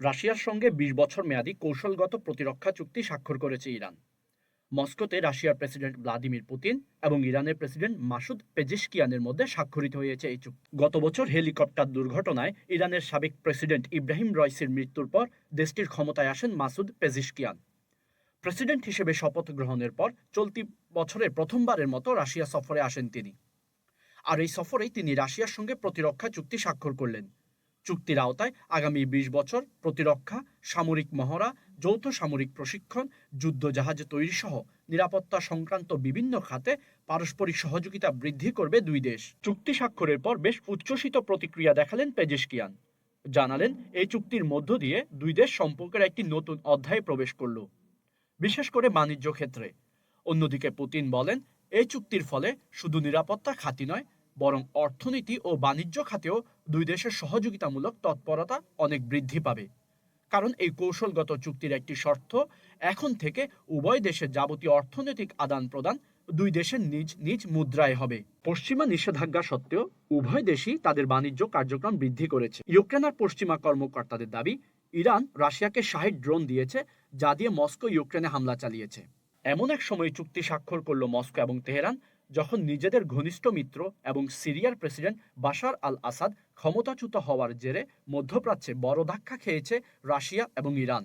রাশিয়ার সঙ্গে বিশ বছর মেয়াদী কৌশলগত প্রতিরক্ষা চুক্তি স্বাক্ষর করেছে ইরান। মস্কোতে রাশিয়ার প্রেসিডেন্ট ভ্লাদিমির পুতিন এবং ইরানের প্রেসিডেন্ট মাসুদ পেজিশকিয়ানের মধ্যে স্বাক্ষরিত হয়েছে এই চুক্তি। গত বছর হেলিকপ্টার দুর্ঘটনায় ইরানের সাবেক প্রেসিডেন্ট ইব্রাহিম রয়সির মৃত্যুর পর দেশটির ক্ষমতায় আসেন মাসুদ পেজিশকিয়ান। প্রেসিডেন্ট হিসেবে শপথ গ্রহণের পর চলতি বছরের প্রথমবারের মতো রাশিয়া সফরে আসেন তিনি। আর এই সফরেই তিনি রাশিয়ার সঙ্গে প্রতিরক্ষা চুক্তি স্বাক্ষর করলেন। চুক্তির আওতায় আগামী বিশ বছর প্রতিরক্ষা, সামরিক মহড়া, যৌথ সামরিক প্রশিক্ষণ, যুদ্ধ জাহাজ তৈরি সহ নিরাপত্তা সংক্রান্ত বিভিন্ন খাতে পারস্পরিক সহযোগিতা বৃদ্ধি করবে দুই দেশ। চুক্তি স্বাক্ষরের পর বেশ উচ্ছ্বসিত প্রতিক্রিয়া দেখালেন পেজেশকিয়ান। জানালেন, এই চুক্তির মধ্য দিয়ে দুই দেশ সম্পর্কের একটি নতুন অধ্যায়ে প্রবেশ করল। বিশেষ করে বাণিজ্য ক্ষেত্রে। অন্যদিকে পুতিন বলেন, এই চুক্তির ফলে শুধু নিরাপত্তা খাতি নয় বরং অর্থনীতি ও বাণিজ্য খাতেও দুই দেশের সহযোগিতামূলক তৎপরতা অনেক বৃদ্ধি পাবে। কারণ এই কৌশলগত চুক্তির একটি শর্ত, এখন থেকে উভয় দেশের যাবতীয় অর্থনৈতিক আদান প্রদান দুই দেশের নিজ নিজ মুদ্রায় হবে। পশ্চিমা নিষেধাজ্ঞা সত্ত্বেও উভয় দেশই তাদের বাণিজ্য কার্যক্রম বৃদ্ধি করেছে। ইউক্রেন আর পশ্চিমা কর্মকর্তাদের দাবি, ইরান রাশিয়াকে ষাট ড্রোন দিয়েছে, যা দিয়ে মস্কো ইউক্রেনে হামলা চালিয়েছে। এমন এক সময় চুক্তি স্বাক্ষর করল মস্কো এবং তেহরান যখন নিজেদের ঘনিষ্ঠ মিত্র এবং সিরিয়ার প্রেসিডেন্ট বাশার আল আসাদ ক্ষমতাচ্যুত হওয়ার জেরে মধ্যপ্রাচ্যে বড় ধাক্কা খেয়েছে রাশিয়া এবং ইরান।